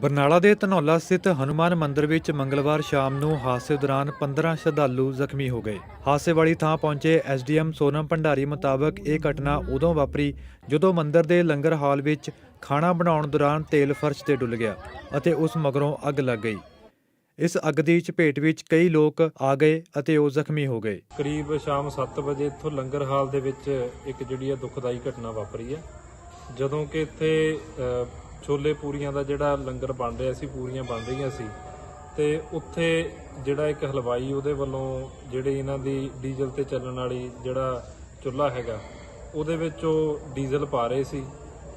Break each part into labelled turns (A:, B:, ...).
A: ਬਰਨਾਲਾ ਦੇ ਧਨੌਲਾ ਸਥਿਤ ਹਨੂਮਾਨ ਮੰਦਿਰ ਵਿੱਚ ਮੰਗਲਵਾਰ ਸ਼ਾਮ ਨੂੰ ਹਾਦਸੇ ਦੌਰਾਨ 15 ਸ਼ਰਧਾਲੂ ਜ਼ਖਮੀ ਹੋ ਗਏ। ਹਾਦਸੇ ਵਾਲੀ ਥਾਂ ਪਹੁੰਚੇ ਐਸਡੀਐਮ ਸੋਨਮ ਭੰਡਾਰੀ ਮੁਤਾਬਕ ਇਹ ਘਟਨਾ ਉਦੋਂ ਵਾਪਰੀ ਜਦੋਂ ਮੰਦਿਰ ਦੇ ਲੰਗਰ ਹਾਲ ਵਿੱਚ ਖਾਣਾ ਬਣਾਉਣ ਦੌਰਾਨ ਤੇਲ ਫਰਸ਼ ਤੇ ਡੁੱਲ ਗਿਆ ਅਤੇ ਉਸ ਮਗਰੋਂ ਅੱਗ ਲੱਗ ਗਈ। ਇਸ ਅੱਗ ਦੀ ਚਪੇਟ ਵਿੱਚ ਕਈ ਲੋਕ ਆ ਗਏ ਅਤੇ ਉਹ ਜ਼ਖਮੀ ਹੋ ਗਏ।
B: ਕਰੀਬ ਸ਼ਾਮ 7 ਵਜੇ ਇੱਥੋਂ ਲੰਗਰ ਹਾਲ ਦੇ ਵਿੱਚ ਇੱਕ ਜਿਹੜੀ ਹੈ ਦੁਖਦਾਈ ਘਟਨਾ ਵਾਪਰੀ ਹੈ ਜਦੋਂ ਕਿ ਇੱਥੇ ਅ, ਛੋਲੇ ਪੂਰੀਆਂ ਦਾ ਜਿਹੜਾ ਲੰਗਰ ਬਣ ਰਿਹਾ ਸੀ, ਪੂਰੀਆਂ ਬਣ ਰਹੀਆਂ ਸੀ। ਤੇ ਉੱਥੇ ਜਿਹੜਾ ਇੱਕ ਹਲਵਾਈ ਉਹਦੇ ਵੱਲੋਂ ਜਿਹੜੇ ਇਹਨਾਂ ਦੀ ਡੀਜ਼ਲ ਤੇ ਚੱਲਣ ਵਾਲੀ ਜਿਹੜਾ ਚੁੱਲ੍ਹਾ ਹੈਗਾ, ਉਹਦੇ ਵਿੱਚ ਉਹ ਡੀਜ਼ਲ ਪਾ ਰਹੇ ਸੀ।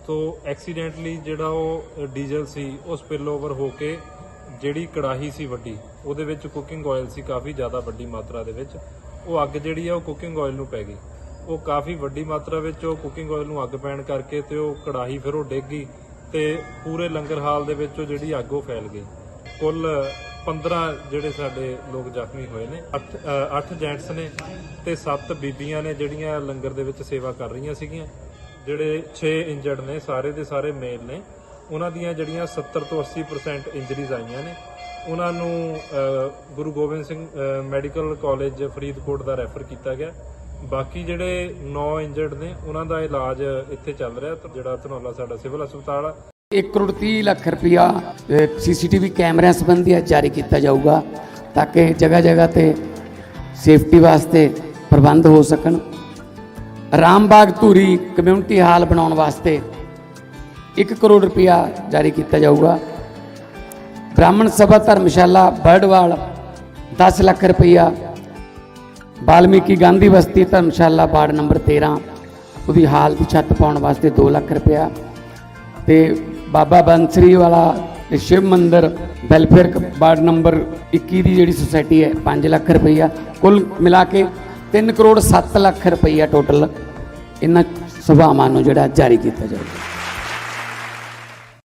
B: ਤੋਂ ਐਕਸੀਡੈਂਟਲੀ ਜਿਹੜਾ ਉਹ ਡੀਜ਼ਲ ਸੀ, ਉਹ ਸਪਿਲ ਓਵਰ ਹੋ ਕੇ ਜਿਹੜੀ ਕੜਾਹੀ ਸੀ ਵੱਡੀ, ਉਹਦੇ ਵਿੱਚ ਕੁਕਿੰਗ ਆਇਲ ਸੀ ਕਾਫੀ ਜ਼ਿਆਦਾ ਵੱਡੀ ਮਾਤਰਾ ਦੇ ਵਿੱਚ। ਉਹ ਅੱਗ ਜਿਹੜੀ ਆ ਉਹ ਕੁਕਿੰਗ ਆਇਲ ਨੂੰ ਪੈ ਗਈ। ਉਹ ਕਾਫੀ ਵੱਡੀ ਮਾਤਰਾ ਵਿੱਚ ਉਹ ਕੁਕਿੰਗ ਆਇਲ ਨੂੰ ਅੱਗ ਪੈਣ ਕਰਕੇ ਤੇ ਉਹ ਕੜਾਹੀ ਫਿਰ ਉਹ ਡਿੱਗ ਗਈ। ਤੇ ਪੂਰੇ ਲੰਗਰ ਹਾਲ ਦੇ ਵਿੱਚ ਉਹ ਜਿਹੜੀ ਅੱਗ ਉਹ ਫੈਲ ਗਈ। ਕੁੱਲ 15 ਜਿਹੜੇ ਸਾਡੇ ਲੋਕ ਜ਼ਖਮੀ ਹੋਏ ਨੇ 8 8 ਜੈਂਟਸ ਨੇ ਤੇ 7 ਬੀਬੀਆਂ ਨੇ ਜਿਹੜੀਆਂ ਲੰਗਰ ਦੇ ਵਿੱਚ ਸੇਵਾ ਕਰ ਰਹੀਆਂ ਸੀਗੀਆਂ। ਜਿਹੜੇ 6 ਇੰਜਰਡ ਨੇ, ਸਾਰੇ ਦੇ ਸਾਰੇ ਮੇਲ ਨੇ। ਉਹਨਾਂ ਦੀਆਂ ਜਿਹੜੀਆਂ 70 ਤੋਂ 80% ਇੰਜਰੀਜ਼ ਆਈਆਂ ਨੇ। ਉਹਨਾਂ ਨੂੰ ਗੁਰੂ ਗੋਬਿੰਦ ਸਿੰਘ ਮੈਡੀਕਲ ਕਾਲਜ ਫਰੀਦਕੋਟ ਦਾ ਰੈਫਰ ਕੀਤਾ ਗਿਆ। ਬਾਕੀ ਜਿਹੜੇ 9 ਇੰਜਰਡ ਨੇ, ਉਹਨਾਂ ਦਾ ਇਲਾਜ ਇੱਥੇ ਚੱਲ ਰਿਹਾ, ਤੇ ਜਿਹੜਾ ਧਨੌਲਾ ਸਾਡਾ ਸਿਵਲ ਹਸਪਤਾਲ ਆ।
C: 1 ਕਰੋੜ 30 ਲੱਖ ਰੁਪਇਆ ਸੀਸੀਟੀਵੀ ਕੈਮਰਿਆਂ ਸੰਬੰਧੀ ਜਾਰੀ ਕੀਤਾ ਜਾਊਗਾ, ਤਾਂ ਕਿ ਜਗ੍ਹਾ ਜਗ੍ਹਾ ਤੇ ਸੇਫਟੀ ਵਾਸਤੇ ਪ੍ਰਬੰਧ ਹੋ ਸਕਣ। ਰਾਮਬਾਗ ਧੂਰੀ ਕਮਿਊਨਿਟੀ ਹਾਲ ਬਣਾਉਣ ਵਾਸਤੇ 1 ਕਰੋੜ ਰੁਪਇਆ ਜਾਰੀ ਕੀਤਾ ਜਾਊਗਾ। ਬ੍ਰਾਹਮਣ ਸਭਾ ਧਰਮਸ਼ਾਲਾ ਬਰਡਵਾਲ 10 ਲੱਖ ਰੁਪਇਆ ਵਾਲਮੀਕੀ ਗਾਂਧੀ ਬਸਤੀ ਧਰਮਸ਼ਾਲਾ ਵਾਰਡ ਨੰਬਰ 13 ਉਹਦੀ ਹਾਲ ਦੀ ਛੱਤ ਪਾਉਣ ਵਾਸਤੇ 2 ਲੱਖ ਰੁਪਇਆ। ਤੇ ਬਾਬਾ ਬੰਸਰੀ ਵਾਲਾ ਸ਼ਿਵ ਮੰਦਰ, ਵੈਲਫੇਅਰ ਵਾਰਡ ਨੰਬਰ 21 ਦੀ ਜਿਹੜੀ ਸੁਸਾਇਟੀ ਹੈ 5 ਲੱਖ ਰੁਪਈਆ ਕੁੱਲ ਮਿਲਾ ਕੇ 3 ਕਰੋੜ 7 ਲੱਖ ਰੁਪਈਆ ਟੋਟਲ ਇਹਨਾਂ ਸਭਾਵਾਂ ਨੂੰ ਜਿਹੜਾ ਜਾਰੀ ਕੀਤਾ ਜਾਊਗਾ।